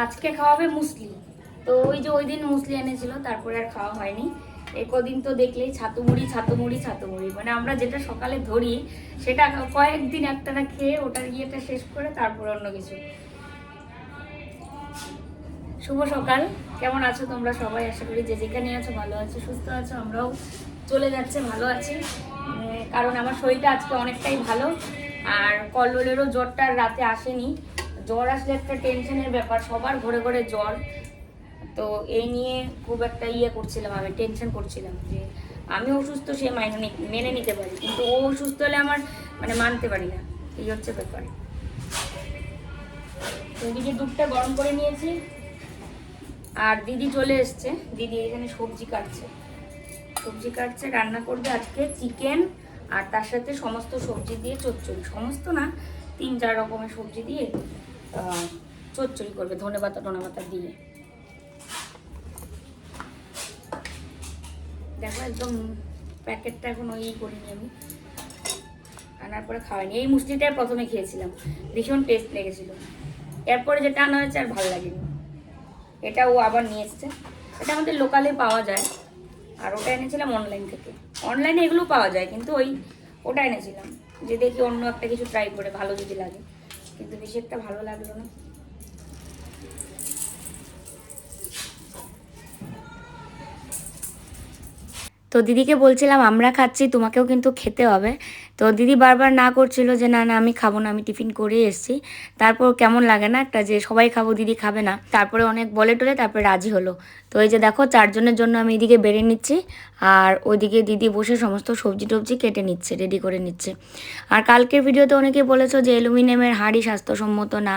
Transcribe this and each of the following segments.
আজকে খাওয়াবে মুসলি তো ওই যে ওই দিন মুসলি এনেছিল, তারপরে আর খাওয়া হয়নি। এই কদিন তো দেখলেই ছাতু মুড়ি ছাতু মুড়ি ছাতু মুড়ি মানে আমরা যেটা সকালে ধরি, সেটা কয়েকদিন একটানা খেয়ে ওটার ইয়েটা শেষ করে তারপরে অন্য কিছু। শুভ সকাল। কেমন আছো তোমরা সবাই? আশা করি যে যেখানে আছো ভালো আছো, সুস্থ আছো, আমরাও চলে যাচ্ছে ভালো আছি। কারণ আমার শরীরটা আজকে অনেকটাই ভালো। আর কল্লোলেরও জ্বরটা রাতে আসেনি। জ্বর আসলে একটা টেনশনের ব্যাপার, সবার ঘরে ঘরে জ্বর। তো এই নিয়ে খুব একটা ইয়ে করছিলাম আমি টেনশন করছিলাম যে আমি অসুস্থ, সে মাইনে মেনে নিতে পারি। কিন্তু ও অসুস্থ হলে আমার মানে মানতে পারি না। এই হচ্ছে ব্যাপার। এদিকে দুধটা গরম করে নিয়েছি। আর দিদি চলে এসছে। দিদি এখানে সবজি কাটছে। সবজি কাটছে, রান্না করবে আজকে চিকেন আর তার সাথে সমস্ত সবজি দিয়ে চচ্চড়ি। সমস্ত না, তিন চার রকমের সবজি দিয়ে চচ্চড়ি করবে ধনে পাতা টনে পাতা দিয়ে। দেখো একদম প্যাকেটটা এখন ওই করিনি আমি। আনার পরে খাওয়াইনি। এই মুসলিটাই প্রথমে খেয়েছিলাম। ভীষণ টেস্ট লেগেছিল। এরপরে যেটা আনা হয়েছে আর ভালো লাগেনি। এটা ও আবার নিয়ে এসছে। এটা আমাদের লোকালে পাওয়া যায়। আর ওটা এনেছিলাম অনলাইন থেকে। অনলাইনে এগুলো পাওয়া যায়, কিন্তু ওই ওটা এনেছিলাম। যে দেখি অন্য একটা কিছু ট্রাই করে, ভালো যদি লাগে। কিন্তু বেশি একটা ভালো লাগল না। তো দিদিকে বলছিলাম, আমরা খাচ্ছি, তোমাকেও কিন্তু খেতে হবে। তো দিদি বারবার না করছিল যে, না না, আমি খাব না, আমি টিফিন করে এসেছি। তারপর কেমন লাগে না একটা যে, সবাই খাব, দিদি খাবে না। তারপরে অনেক বলে টলে তারপরে রাজি হলো। তো এই যে দেখো, চারজনের জন্য আমি এদিকে বেড়ে নিচ্ছি আর ওইদিকে দিদি বসে সমস্ত সবজি টবজি কেটে নিচ্ছে রেডি করে নিচ্ছে। আর কালকের ভিডিওতে অনেকে বলেছ যে, অ্যালুমিনিয়ামের হাঁড়ি স্বাস্থ্যসম্মত না।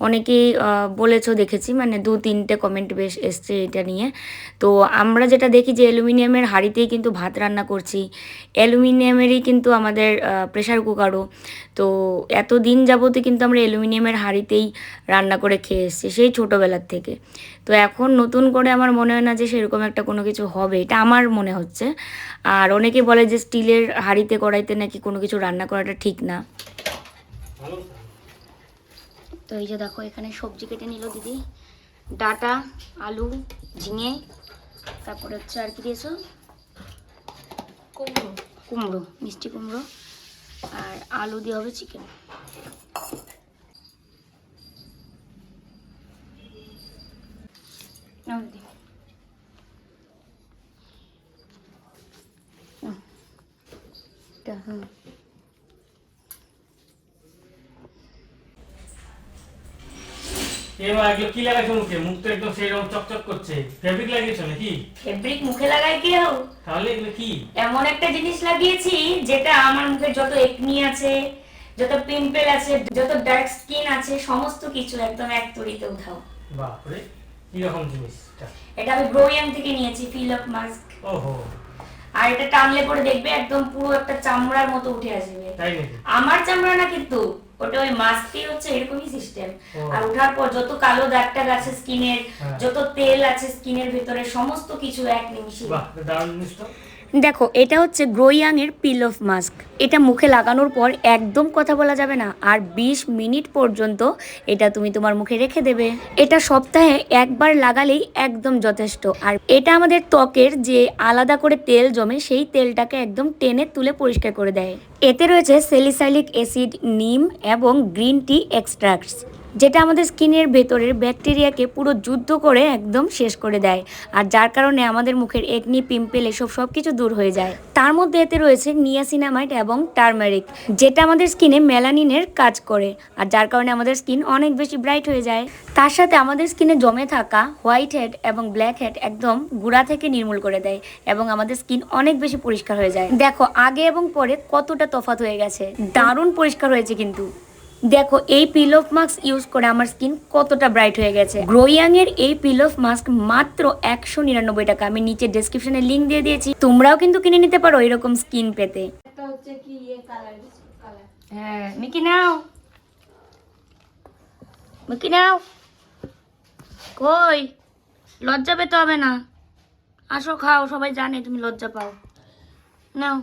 অনেকেই বলেছ, দেখেছি মানে দু, তিনটে কমেন্ট বেশ এসছে এটা নিয়ে। তো আমরা যেটা দেখি যে, অ্যালুমিনিয়ামের হাঁড়িতেই কিন্তু ভাত রান্না করছি। অ্যালুমিনিয়ামেরই কিন্তু আমাদের প্রেশার কুকারও তো এত দিন যাবতই কিন্তু আমরা অ্যালুমিনিয়ামের হাঁড়িতেই রান্না করে খেয়ে এসেছি, সেই ছোটোবেলার থেকে। তো এখন নতুন করে আমার মনে হয় না যে সেরকম একটা কোনো কিছু হবে, এটা আমার মনে হচ্ছে। আর অনেকে বলে যে স্টিলের হাঁড়িতে কড়াইতে নাকি কোনো কিছু রান্না করাটা ঠিক না। তো এই যে দেখো, এখানে সবজি কেটে নিল দিদি। ডাটা, আলু, ঝিঙে, তারপরে হচ্ছে আর কি দিয়েছ? কুমড়ো। কুমড়ো মিষ্টি কুমড়ো আর আলু দিয়ে হবে চিকেন নাও দিদি। নাও। এটা, হুম। এবার এগুলো কি লাগাইছো মুখে মুখটা একদম সেই রকম চকচক করছে। ফেব্রিক লাগিয়েছো নাকি? ফেব্রিক মুখে লাগাই কেউ তাহলে এগুলো কি? এমন একটা জিনিস লাগিয়েছি যেটা আমার মুখে যত একনি আছে যত পিম্পল আছে যত ডার্ক স্কিন আছে সমস্ত কিছু একদম এক তরিতে উঠাও। বাপরে কি রকম জিনিসটা এটা আমি গ্রোয়াম থেকে নিয়েছি ফিল আপ মাস্ক ওহো। আর এটা টানলে পরে দেখবে একদম পুরো একটা চামড়ার মতো উঠে আসবে। তাই নাকি? আমার চামড়া না কিন্তু ওটা ওই মাস্কই হচ্ছে এরকমই সিস্টেম আর ওঠার পর যত কালো দাগ টাগ আছে স্কিনের হ্যাঁ। যত তেল আছে স্কিনের ভিতরে সমস্ত কিছু এক নিমিষে বাহ দারুণ জিনিস দেখো, এটা হচ্ছে গ্রোয়াং এর পিল অফ মাস্ক এটা মুখে লাগানোর পর একদম কথা বলা যাবে না, আর ২০ মিনিট পর্যন্ত এটা তুমি তোমার মুখে রেখে দেবে। এটা সপ্তাহে একবার লাগালেই একদম যথেষ্ট। আর এটা আমাদের ত্বকের যে আলাদা করে তেল জমে, সেই তেলটাকে একদম টেনে তুলে পরিষ্কার করে দেয়। এতে রয়েছে সেলিসাইলিক অ্যাসিড নিম এবং গ্রিন টি এক্সট্রাক্টস যেটা আমাদের স্কিনের ভেতরের ব্যাকটেরিয়াকে পুরো যুদ্ধ করে একদম শেষ করে দেয়। আর যার কারণে আমাদের মুখের একনি, পিম্পল এসব সব কিছু দূর হয়ে যায়। তার মধ্যে এতে রয়েছে নিয়াসিনামাইড এবং টার্মারিক, যেটা আমাদের স্কিনে মেলানিনের কাজ করে। আর যার কারণে আমাদের স্কিন অনেক বেশি ব্রাইট হয়ে যায়। তার সাথে আমাদের স্কিনে জমে থাকা হোয়াইট হেড এবং ব্ল্যাক হেড একদম গুড়া থেকে নির্মূল করে দেয় এবং আমাদের স্কিন অনেক বেশি পরিষ্কার হয়ে যায়। দেখো, আগে এবং পরে কতটা তফাৎ হয়ে গেছে। দারুণ পরিষ্কার হয়েছে কিন্তু। দেখো এই পিল অফ মাস্ক ইউজ করে আমার স্কিন কতটা ব্রাইট হয়ে গেছে। গ্রোয়াং এর এই পিল অফ মাস্ক মাত্র একশো নিরানব্বই টাকা। আমি নিচে ডেসক্রিপশনে লিঙ্ক দিয়ে দিয়েছি। তোমরাও কিন্তু কিনে নিতে পারো এরকম স্কিন পেতে। হচ্ছে কি ইয়ে কালার কালার হ্যাঁ মিকি নাও। মিকি নাও। কই? লজ্জা পেতে হবে না। আসো খাও সবাই জানে তুমি লজ্জা পাও। নাও।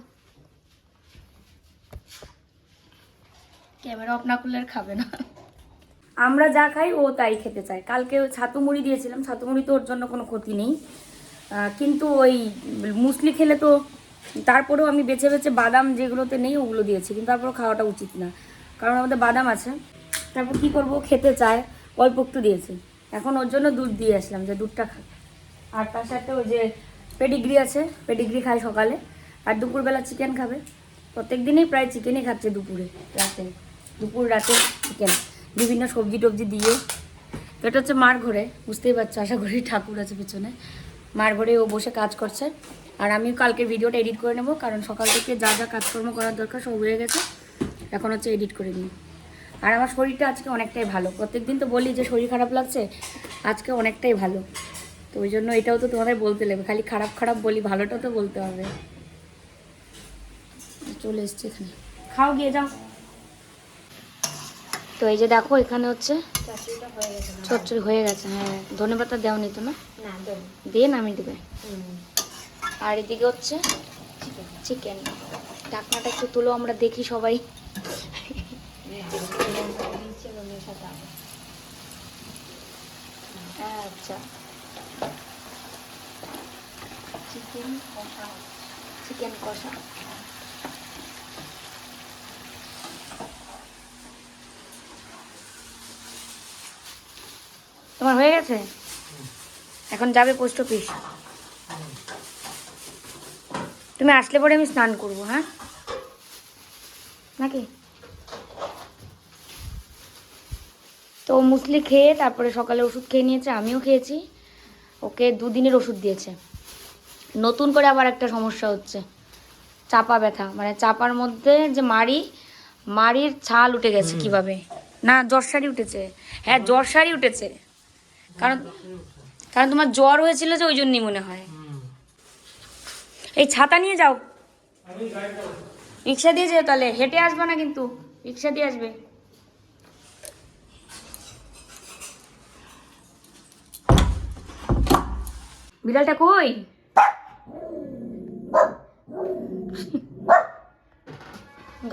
ক্যামেরা অফ না করলে আর খাবে না। আমরা যা খাই ও তাই খেতে চায়। কালকে ছাতু মুড়ি দিয়েছিলাম, ছাতু মুড়ি তো ওর জন্য কোনো ক্ষতি নেই। কিন্তু ওই মুসলি খেলে তো তারপরেও আমি বেছে বেছে বাদাম যেগুলোতে নেই ওগুলো দিয়েছি, কিন্তু তারপরেও খাওয়াটা উচিত না। কারণ আমাদের বাদাম আছে, তারপর কি করব খেতে চায়, অল্প একটু দিয়েছি। এখন ওর জন্য দুধ দিয়ে আসলাম যে দুধটা খা। আর তার সাথে ওই যে পেডিগ্রি আছে, পেডিগ্রি খায় সকালে। আর দুপুরবেলা চিকেন খাবে। প্রত্যেক দিনই প্রায় চিকেনই খাচ্ছে দুপুরে, রাতে। দুপুর, রাতে চিকেন। বিভিন্ন সবজি টবজি দিয়ে। তো এটা হচ্ছে মার ঘরে, বুঝতেই পারছ, আশা করি ঠাকুর আছে পিছনে। মার ঘরে ও বসে কাজ করছে। আর আমি কালকে ভিডিওটা এডিট করে নেব, কারণ সকাল থেকে যা যা কাজকর্ম করার দরকার সব হয়ে গেছে। এখন হচ্ছে এডিট করে নিই। আর আমার শরীরটা আজকে অনেকটাই ভালো। প্রত্যেকদিন তো বলি যে, শরীর খারাপ লাগছে, আজকে অনেকটাই ভালো। তো ওই জন্য এটাও তো তোমাদের বলতে লাগবে খালি খারাপ খারাপ বলি, ভালোটা তো বলতে হবে। চলে এসছি এখানে। খাও, গিয়ে যাও। তো এই যে দেখো এখানে হচ্ছে হয়ে চচ্চড়ি হয়ে গেছে। হ্যাঁ ধনে পাতা দেওয়া নিত না না দিয়ে নামিয়ে দেবে? আর এদিকে হচ্ছে চিকেন ঢাকনাটা একটু তুলো আমরা দেখি সবাই। আচ্ছা। চিকেন কষা। চিকেন কষা। তোমার হয়ে গেছে? এখন যাবে পোস্ট অফিস তুমি আসলে পরে আমি স্নান করব হ্যাঁ? নাকি? তো মুসলি খেয়ে তারপরে সকালে ওষুধ খেয়ে নিয়েছে আমিও খেয়েছি। ওকে দুদিনের ওষুধ দিয়েছে। নতুন করে আবার একটা সমস্যা হচ্ছে। চাপা ব্যথা। মানে চাপার মধ্যে যে মাড়ি মাড়ির ছাল উঠে গেছে কীভাবে? না জ্বরসারি উঠেছে। হ্যাঁ জ্বরসারি উঠেছে। কারণ কারণ তোমার জ্বর হয়েছিল যে ওই জন্যই মনে হয়। এই ছাতা নিয়ে যাও। রিক্সা দিয়ে যেও তাহলে। হেঁটে আসবে না কিন্তু। রিক্সা দিয়ে আসবে। বিড়ালটা কই?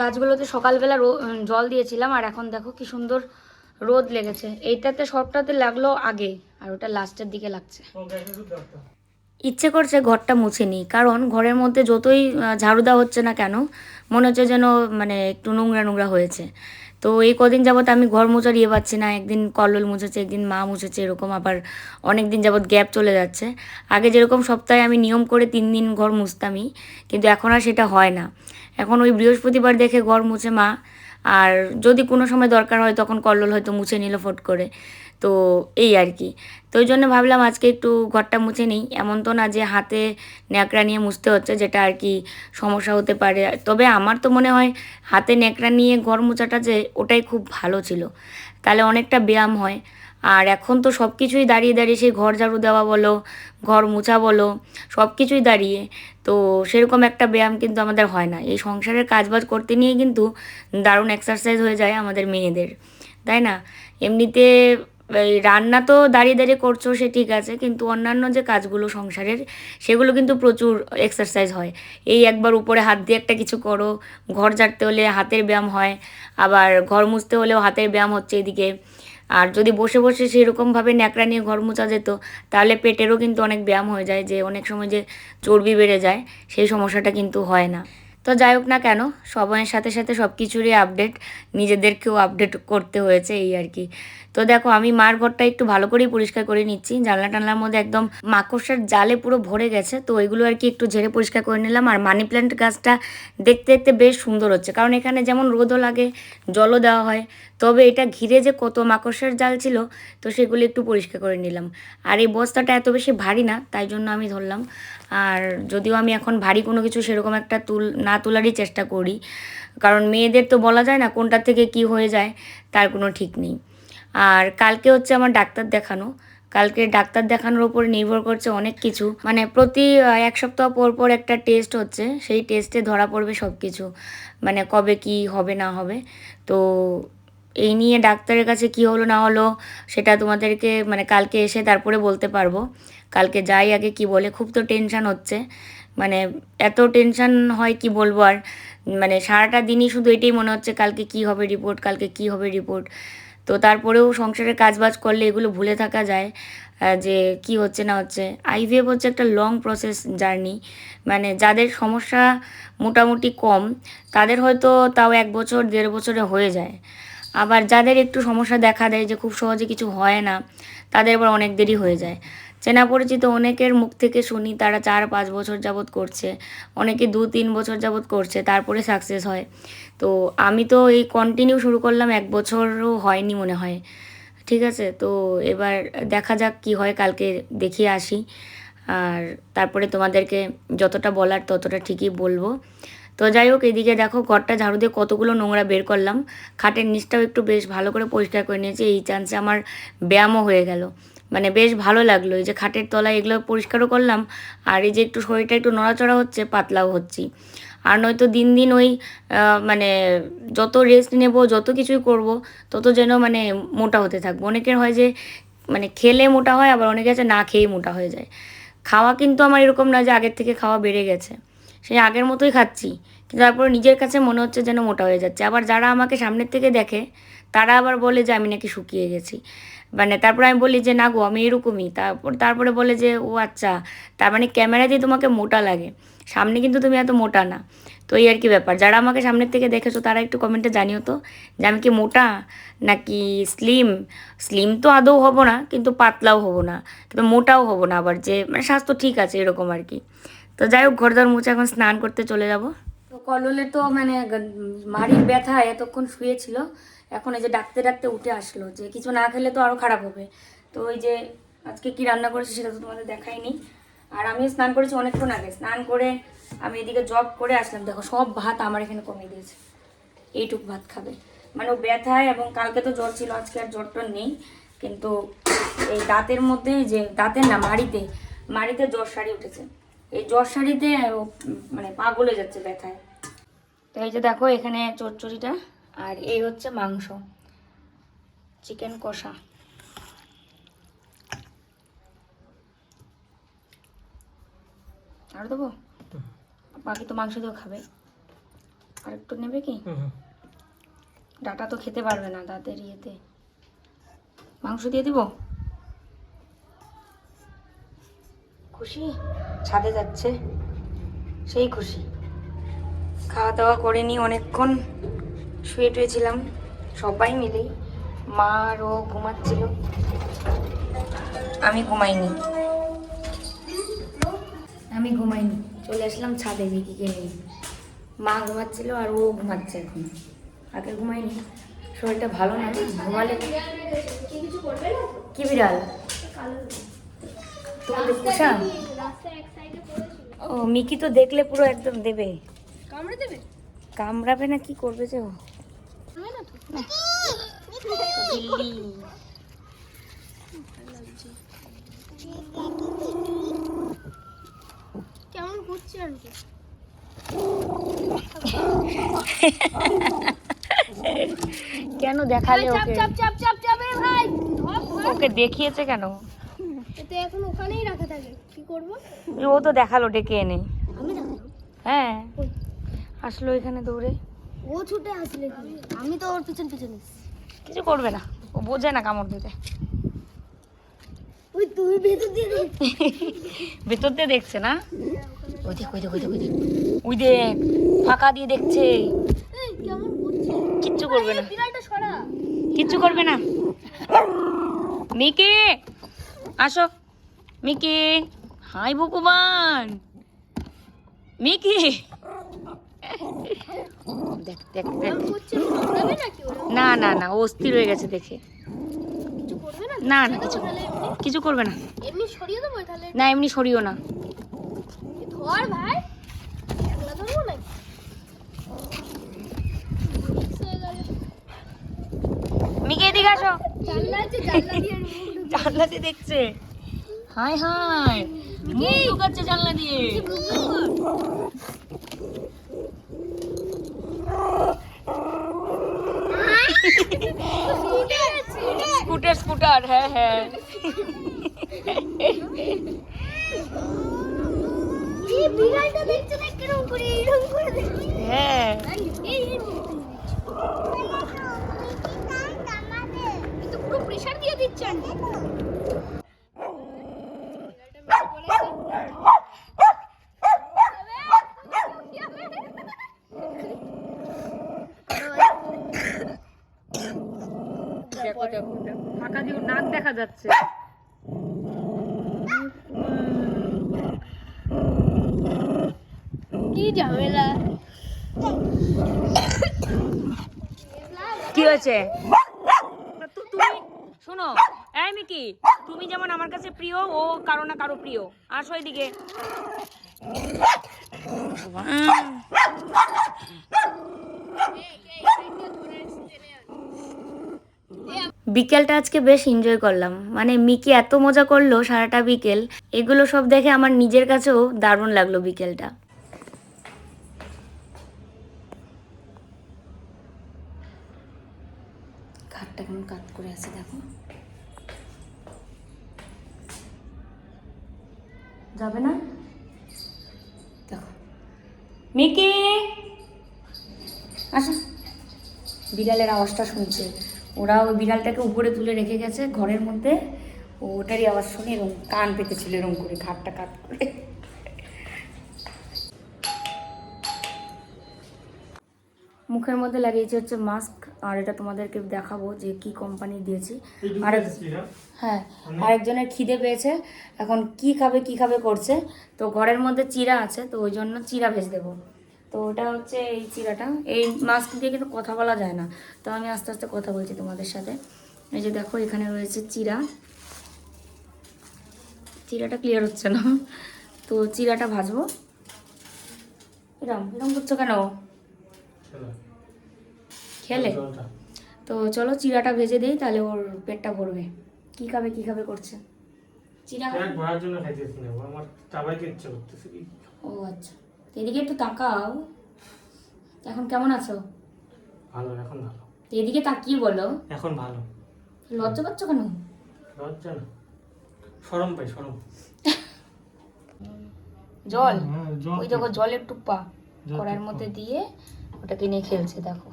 গাছগুলোতে সকালবেলা জল দিয়েছিলাম, আর এখন দেখো কি সুন্দর রোদ লেগেছে। এইটাতে সবটাতে লাগল আগে, আর ওটা লাস্টের দিকে লাগছে। ইচ্ছে করছে ঘরটা মুছে নিই, কারণ ঘরের মধ্যে যতই ঝাড়ু দেওয়া হচ্ছে না কেন, মনে হচ্ছে যেন মানে একটু নোংরা নোংরা হয়েছে। তো এই কদিন যাবত আমি ঘর মোছার ইয়ে পাচ্ছি না, একদিন কল্লোল মুছেছে, একদিন মা মুছেছে, এরকম আবার অনেক দিন যাবত গ্যাপ চলে যাচ্ছে। আগে যেরকম সপ্তাহে আমি নিয়ম করে তিন দিন ঘর মুছতামই, কিন্তু এখন আর সেটা হয় না। এখন ওই বৃহস্পতিবার দেখে ঘর মুছে মা আর যদি কোনো সময় দরকার হয় তখন কল্লোল হয়তো মুছে নিল ফট করে। তো এই আর কি। তো ওই জন্য ভাবলাম আজকে একটু ঘরটা মুছে নিই। এমন তো না যে হাতে ন্যাকড়া নিয়ে মুছতে হচ্ছে যেটা আর কি সমস্যা হতে পারে। তবে আমার তো মনে হয় হাতে ন্যাকড়া নিয়ে ঘর মোছাটা যে ওটাই খুব ভালো ছিল। তাহলে অনেকটা ব্যায়াম হয়। আর এখন তো সব কিছুই দাঁড়িয়ে দাঁড়িয়ে সেই ঘর ঝাড়ু দেওয়া বলো, ঘর মোছা বলো সব কিছুই দাঁড়িয়ে। তো সেরকম একটা ব্যায়াম কিন্তু আমাদের হয় না। এই সংসারের কাজবাজ করতে নিয়ে কিন্তু দারুণ এক্সারসাইজ হয়ে যায় আমাদের মেয়েদের, তাই না? এমনিতে রান্না তো দাঁড়িয়ে দাঁড়িয়ে করছ, সে ঠিক আছে, কিন্তু অন্যান্য যে কাজগুলো সংসারের, সেগুলো কিন্তু প্রচুর এক্সারসাইজ হয়। এই একবার উপরে হাত দিয়ে একটা কিছু করো, ঘর ঝাড়তে হলে হাতের ব্যায়াম হয়, আবার ঘর মুছতে হলেও হাতের ব্যায়াম হচ্ছে এদিকে। আর যদি বসে বসে সেরকমভাবে ন্যাকড়া নিয়ে ঘর মোছা যেত, তাহলে পেটেরও কিন্তু অনেক ব্যায়াম হয়ে যায়, যে অনেক সময় যে চর্বি বেড়ে যায়, সেই সমস্যাটা কিন্তু হয় না। তো যাই হোক না কেন, সময়ের সাথে সাথে সব কিছুরই আপডেট, নিজেদেরকেও আপডেট করতে হয়েছে এই আর কি। তো দেখো, আমি মার ঘরটা একটু ভালো করেই পরিষ্কার করে নিচ্ছি, জানলা টানলার মধ্যে একদম মাকড়সার জালে পুরো ভরে গেছে, তো ওইগুলো আর কি একটু ঝেড়ে পরিষ্কার করে নিলাম, আর মানি প্ল্যান্ট গাছটা দেখতে দেখতে বেশ সুন্দর হচ্ছে, কারণ এখানে যেমন রোদও লাগে, জলও দেওয়া হয় তবে এটা ঘিরে যে কত মাকড়সার জাল ছিল, তো সেগুলো একটু পরিষ্কার করে নিলাম। আর এই বস্তাটা এত বেশি ভারী না, তাই জন্য আমি ধরলাম। আর যদিও আমি এখন ভারী কোনো কিছু সেরকম একটা তুল, না তোলারই চেষ্টা করি, কারণ মেয়েদের তো বলা যায় না কোনটা থেকে কি হয়ে যায়, তার কোনো ঠিক নেই। আর কালকে হচ্ছে আমার ডাক্তার দেখানো। কালকে ডাক্তার দেখানোর উপর নির্ভর করছে অনেক কিছু। মানে প্রতি এক সপ্তাহ পর পর একটা টেস্ট হচ্ছে, সেই টেস্টে ধরা পড়বে সব কিছু মানে কবে কি হবে না হবে, তো এই নিয়ে ডাক্তারের কাছে কি হলো, না হলো, সেটা তোমাদেরকে মানে কালকে এসে তারপরে বলতে পারব। কালকে যাই আগে কি বলে, খুব তো টেনশান হচ্ছে। মানে এত টেনশান হয় কি বলব আর মানে সারাটা দিনই শুধু এটাই মনে হচ্ছে কালকে কি হবে রিপোর্ট কালকে কি হবে রিপোর্ট তো তারপরেও সংসারের কাজবাজ করলে এগুলো ভুলে থাকা যায় যে কি হচ্ছে, না হচ্ছে। আইভিএফ হচ্ছে একটা লং প্রসেস জার্নি মানে যাদের সমস্যা মোটামুটি কম, তাদের হয়তো তাও এক বছর, দেড় বছরে হয়ে যায়। আবার যাদের একটু সমস্যা দেখা দেয় যে খুব সহজে কিছু হয় না, তাদের আবার অনেক দেরি হয়ে যায়। চেনা পরিচিত অনেকের মুখ থেকে শুনি তারা চার পাঁচ বছর যাবৎ করছে, অনেকে দু তিন বছর যাবৎ করছে, তারপরে সাকসেস হয়। তো আমি তো এই কন্টিনিউ শুরু করলাম এক বছরও হয়নি মনে হয়। ঠিক আছে? তো এবার দেখা যাক কি হয়, কালকে দেখিয়ে আসি। আর তারপরে তোমাদেরকে যতটা বলার ততটা ঠিকই বলব। তো যাই হোক, এদিকে দেখো ঘরটা ঝাড়ু দিয়ে কতগুলো নোংরা বের করলাম। খাটের নিচটাও একটু বেশ ভালো করে পরিষ্কার করে নিয়েছি, এই চান্সে আমার ব্যায়ামও হয়ে গেল। মানে বেশ ভালো লাগল, এই যে খাটের তলায় এগুলো পরিষ্কারও করলাম, আর এই যে একটু শরীরটা একটু নড়াচড়া হচ্ছে, পাতলাও হচ্ছি। আর নয়তো দিন দিন ওই মানে যত রেস্ট নেব, যত কিছুই করব, তত যেন মানে মোটা হতে থাকব। অনেকের হয় যে মানে খেলে মোটা হয়, আবার অনেকে আছে না খেয়েই মোটা হয়ে যায়। খাওয়া কিন্তু আমার এরকম না যে আগের থেকে খাওয়া বেড়ে গেছে। সেই আগের মতোই খাচ্ছি। কিন্তু তারপরে নিজের কাছে মনে হচ্ছে যেন মোটা হয়ে যাচ্ছে। আবার যারা আমাকে সামনের থেকে দেখে, তারা আবার বলে যে আমি নাকি শুকিয়ে গেছি। মানে তারপরে আমি বলি যে, না গো, আমি এরকমই। তারপর, তারপরে বলে যে, ও আচ্ছা। তার মানে ক্যামেরা দিয়ে তোমাকে মোটা লাগে। সামনে কিন্তু তুমি এত মোটা না। তো এই আর কি ব্যাপার। যারা আমাকে সামনের থেকে দেখেছ, তারা একটু কমেন্টে জানিও তো যে, আমি কি মোটা নাকি স্লিম স্লিম তো আদৌ হব না, কিন্তু পাতলাও হব না। তবে মোটাও হব না আবার যে মানে স্বাস্থ্য ঠিক আছে এরকম আর কি। তো যাই হোক ঘরদর মুছে এখন স্নান করতে চলে যাব। তো কললে তো মানে মাড়ির ব্যথা, এতক্ষণ শুয়েছিল। এখন এই যে ডাকতে ডাকতে উঠে আসলো যে কিছু না খেলে তো আরও খারাপ হবে। তো ওই যে আজকে কি রান্না করেছি সেটা তো তোমাদের দেখাইনি। আর আমি স্নান করেছি অনেকক্ষণ আগে। স্নান করে আমি এদিকে জব করে আসলাম। দেখো, সব ভাত আমার এখানে কমিয়ে দিয়েছে। এইটুক ভাত খাবে। মানে ও ব্যথায় এবং কালকে তো জ্বর ছিল, আজকে আর জ্বরটা নেই। কিন্তু এই দাঁতের মধ্যে যে, দাঁতের না, মাড়িতে মাড়িতে জ্বর সারি উঠেছে। এই জ্বর শাড়িতে মানে পা গলে যাচ্ছে ব্যথায়। তো এই যে দেখো এখানে চচ্চড়িটা আর এই হচ্ছে মাংস। চিকেন কষা। আর দেবো? বাকি তো মাংস দিয়েও খাবে। আর একটু নেবে কি? ডাটা তো খেতে পারবে না দাঁতের ইয়েতে। মাংস দিয়ে দিব? খুশি? ছাদে যাচ্ছে। সেই খুশি। খাওয়া দাওয়া করে নি অনেকক্ষণ শুয়ে টুয়েছিলাম। সবাই মিলেই মা আর ও ঘুমাচ্ছিল। আমি ঘুমাইনি। আমি ঘুমাইনি। চলে আসলাম ছাদে ভিকিকে নিয়ে মা ঘুমাচ্ছিল আর ও ঘুমাচ্ছে এখন। আগে ঘুমাইনি শরীরটা ভালো না। ঘুমালে কি বিড়াল? ও মিকি তো দেখলে পুরো একদম দেবে। কামড়ে দেবে? কামড়াবে না কি করবে যে ও? কেমন কেন দেখালে চাপ ওকে? চাপ চাপ চাপ চাপ ভাই। ধর ধর ওকে দেখিয়েছে কেন? এতে এখন ওখানেই রাখা থাকে। কি করব? ও তো দেখাল ডেকে এনে। আমি হ্যাঁ। আসলো এখানে দৌড়ে। ও ছুটে আসলে আমি তো ওর পিছন পিছন কিছু করবে না। ও বোঝে না কামড় দিতে। ওই তুই ভেতর দিয়ে ভেতর দিয়ে দেখছে না? ওই দেখ ওই দেখ ওই দেখ ওই দেখ। ওই দেখ ফাঁকা দিয়ে দেখছে। কিচ্ছু করবে না। কিচ্ছু করবে না। মিকি! আসো। মিকি। হাই ভগবান। মিকি। দেখ দেখ না না না ও অস্থির হয়ে গেছে দেখে। না? না কিছু কিছু করবে না। এমনি সরিয়ে দেবো তাহলে? না এমনি সরিও না। মিকি এদিকে আসো। জানলা আছে জানলা দিয়ে দেখছে। Hi hi. মুখ ঢুকাচ্ছে জানলা দিয়ে। স্কুটার স্কুটার হ্যাঁ হ্যাঁ। বিড়ালটা দেখছ না কীরকম করে? এইরকম করে দেখছে। হ্যাঁ এই এই দেখো ফাঁকা দিয়ে নাক দেখা যাচ্ছে। কি ঝামেলা? কি হয়েছে তু- তুমি শোনো তুমি যেমন আমার কাছে প্রিয় ও কারও না কারও প্রিয়। আসো এদিকে। বিকেলটা আজকে বেশ এনজয় করলাম। মানে মিকি এত মজা করল সারাটা বিকেল এগুলো সব দেখে আমার নিজের কাছেও দারুণ লাগল বিকেলটা। খাটটা কেমন কাত করে আছে দেখো। যাবে না? দেখো। মেকে! আসো। বিড়ালের আওয়াজটা শুনছে। ওরা ওই বিড়ালটাকে উপরে তুলে রেখে গেছে ঘরের মধ্যে। ওটারই আওয়াজ শুনে এরকম কান পেতেছিল এরকম করে ঘাটটা কাট করে। মুখের মধ্যে লাগিয়েছি হচ্ছে মাস্ক আর এটা তোমাদেরকে দেখাবো যে কি কোম্পানি দিয়েছি। আর হ্যাঁ আরেকজনের খিদে পেয়েছে এখন কি খাবে কি খাবে করছে। তো ঘরের মধ্যে চিরা আছে তো ওই জন্য চিরা ভেজ দেবো। তো ওটা হচ্ছে এই চিরাটা। এই মাস্ক দিয়ে কিন্তু কথা বলা যায় না। তো আমি আস্তে আস্তে কথা বলছি তোমাদের সাথে। এই যে দেখো এখানে রয়েছে চিরা। চিরাটা ক্লিয়ার হচ্ছে না। তো চিরাটা ভাজবো। এরম এরম করছ কেন? খেলে? তো চলো চিরাটা ভেজে দিই তাহলে ওর পেটটা ভরবে। কি খাবে কি খাবে করছে? চিরা ভরার জন্য খাইতেছি না আমার চাবাইতে ইচ্ছা করতেছে ও আচ্ছা। তো এদিকে একটু তাকাও। এখন কেমন আছো? ভালো এখন ভালো। এদিকে তাকিয়ে বলো। এখন ভালো। লজ্জা পাচ্ছ কেন? লজ্জা না। সরম পাই সরম। জল? হ্যাঁ, জল ওই দেখো জলের কড়ার টুপ্পা। মধ্যে দিয়ে ওটাকে নিয়ে খেলছে দেখো।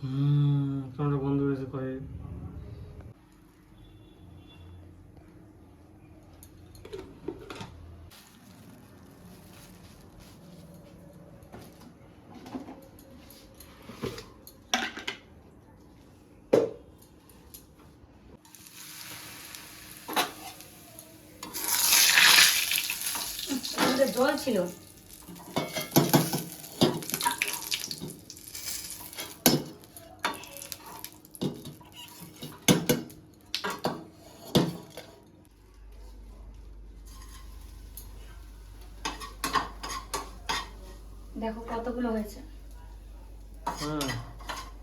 হুম ক্যামেরা বন্ধ হয়েছে করে ওটাতে জল ছিল দেখো কতগুলো হয়েছে? হুম।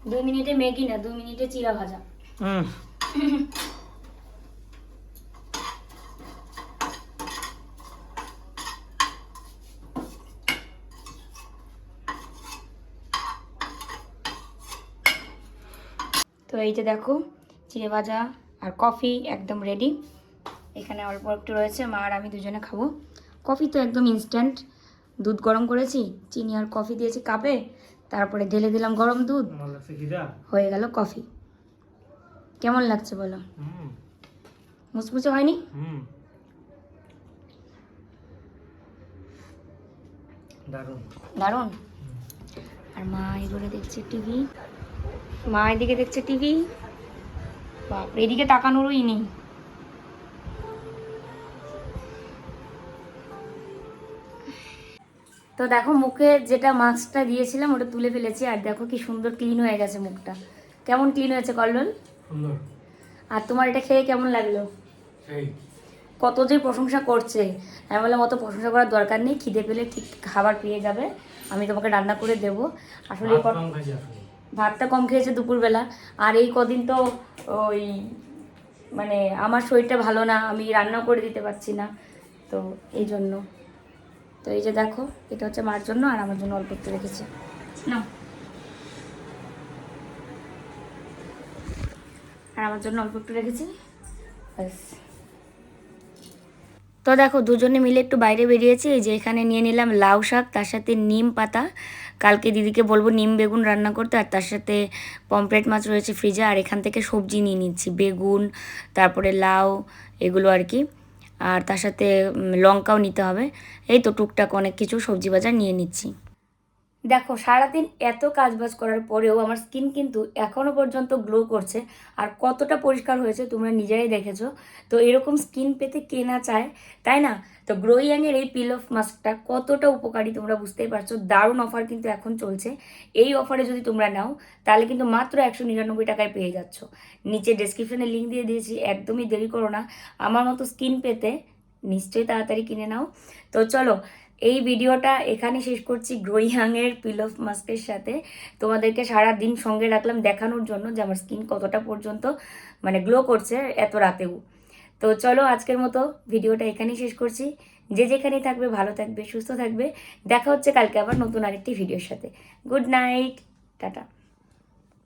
দুই মিনিটে ম্যাগি না দুই মিনিটে চিরা ভাজা। হুম। তো এই যে দেখো চিড়ে ভাজা আর কফি একদম রেডি এখানে অল্প একটু রয়েছে মা আর আমি দুজনে খাব। কফি তো একদম ইনস্ট্যান্ট দুধ গরম করেছি চিনি আর কফি দিয়েছি কাপে তারপরে ঢেলে দিলাম গরম দুধ। হয়ে গেল কফি। কেমন লাগছে বলো? মুচমুচে হয়নি? হুম। দারুণ। আর মা এগুলো দেখছে টিভি। মা এদিকে দেখছে টিভি। বাপরে এদিকে তাকানোরই নেই। তো দেখো মুখে যেটা মাস্কটা দিয়েছিলাম ওটা তুলে ফেলেছি আর দেখো কি সুন্দর ক্লিন হয়ে গেছে মুখটা। কেমন ক্লিন হয়েছে কল্লোল? আর তোমার এটা খেয়ে কেমন লাগল? কত যে প্রশংসা করছে। আমি বললাম অত প্রশংসা করার দরকার নেই খিদে পেলে ঠিক খাবার পেয়ে যাবে আমি তোমাকে রান্না করে দেবো। আসলে ভাতটা কম খেয়েছে দুপুরবেলা আর এই কদিন তো ওই মানে আমার শরীরটা ভালো না আমি রান্নাও করে দিতে পারছি না তো এই জন্য। তো এই যে দেখো, এটা হচ্ছে মার জন্য আর আমার জন্য অল্প একটু রেখেছি। না আর আমার জন্য অল্প একটু রেখেছি। ব্যাস। তো দেখো, দুজনে মিলে একটু বাইরে বেরিয়েছি। এই যে এখানে নিয়ে নিলাম লাউ শাক, তার সাথে নিম পাতা। কালকে দিদিকে বলব নিম বেগুন রান্না করতে, আর তার সাথে পমপ্লেট মাছ রয়েছে ফ্রিজে। আর এখান থেকে সবজি নিয়ে নিচ্ছি, বেগুন, তারপরে লাউ, এগুলো আর কি। আর তার সাথে লঙ্কাও নিতে হবে। এই তো টুকটাক অনেক কিছু সবজি বাজার নিয়ে নিচ্ছি। দেখো, সারাদিন এত কাজবাজ করার পরেও আমার স্কিন কিন্তু এখনও পর্যন্ত গ্লো করছে আর কতটা পরিষ্কার হয়েছে তোমরা নিজেরাই দেখেছ। তো এরকম স্কিন পেতে কে না চায়, তাই না? তো গ্রোইয়াংয়ের এই পিল অফ মাস্কটা কতটা উপকারী তোমরা বুঝতেই পারছ। দারুণ অফার কিন্তু এখন চলছে। এই অফারে যদি তোমরা নাও, তাহলে কিন্তু মাত্র একশো নিরানব্বই টাকায় পেয়ে যাচ্ছ। নিচে ডেসক্রিপশনে লিঙ্ক দিয়ে দিয়েছি, একদমই দেরি করো না। আমার মতো স্কিন পেতে নিশ্চয়ই তাড়াতাড়ি কিনে নাও। তো চলো এই ভিডিওটা এখানে শেষ করছি গ্রোইহাংয়ের পিল মাস্কের সাথে। তোমাদেরকে সারা দিন সঙ্গে রাখলাম দেখানোর জন্য যে আমার স্কিন কতটা পর্যন্ত মানে গ্লো করছে এত রাতেও। তো চলো আজকের মতো ভিডিওটা এখানেই শেষ করছি। যে যেখানেই থাকবে ভালো থাকবে, সুস্থ থাকবে। দেখা হচ্ছে কালকে আবার নতুন আরেকটি ভিডিওর সাথে। Good night tata.